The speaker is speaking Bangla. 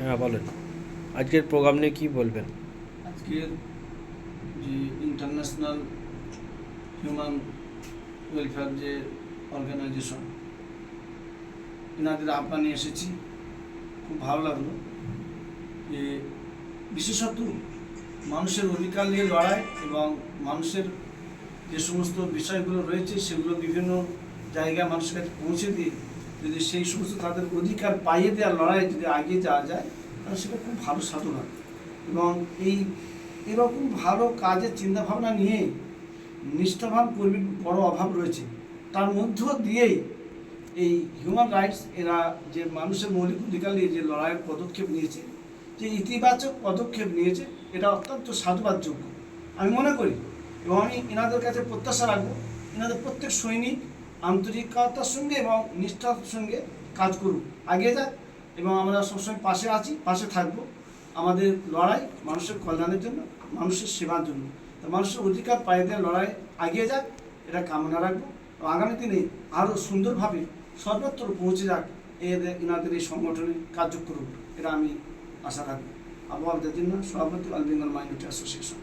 হ্যাঁ বলেন। আজকের প্রোগ্রাম নিয়ে কি বলবেন? আজকের যে ইন্টারন্যাশনাল হিউম্যান ওয়েলফেয়ার যে অর্গানাইজেশন এনাদের আহ্বানে এসেছি। খুব ভালো লাগল। যে বিশেষত মানুষের অধিকার নিয়ে লড়াই এবং মানুষের যে সমস্ত বিষয়গুলো রয়েছে, সেগুলো বিভিন্ন জায়গায় মানুষের কাছে পৌঁছে দিয়ে যদি সেই সমস্ত তাদের অধিকার পাইয়ে দেওয়ার লড়াই যদি এগিয়ে যাওয়া যায়, তাহলে সেটা খুব ভালো সাধনা। এবং এই এরকম ভালো কাজের চিন্তাভাবনা নিয়ে নিষ্ঠাবান কর্মীর বড় অভাব রয়েছে। তার মধ্য দিয়েই এই হিউম্যান রাইটস এরা যে মানুষের মৌলিক অধিকার নিয়ে যে লড়াইয়ের পদক্ষেপ নিয়েছে, যে ইতিবাচক পদক্ষেপ নিয়েছে, এটা অত্যন্ত সাধুবাদযোগ্য। আমি মনে করি এবং আমি এনাদের কাছে প্রত্যাশা রাখব। এনাদের প্রত্যেক সৈনিক আন্তরিকতার সঙ্গে এবং নিষ্ঠার সঙ্গে কাজ করুক। এগিয়ে যাক এবং আমরা সবসময় পাশে আছি, পাশে থাকব আমাদের লড়াই মানুষের কল্যাণের জন্য, মানুষের সেবার জন্য। তো মানুষের অধিকার পায়ে দেওয়ার লড়াই এগিয়ে যাক, এটা কামনা রাখব। আগামী দিনে আরও সুন্দরভাবে সর্বত্র পৌঁছে যাক এদের এনাদের এই সংগঠনের কার্যক্রম, এটা আমি আশা রাখব। আবহাওয়াদের জন্য সভাপতি অল বেঙ্গল মাইনরিটি অ্যাসোসিয়েশন।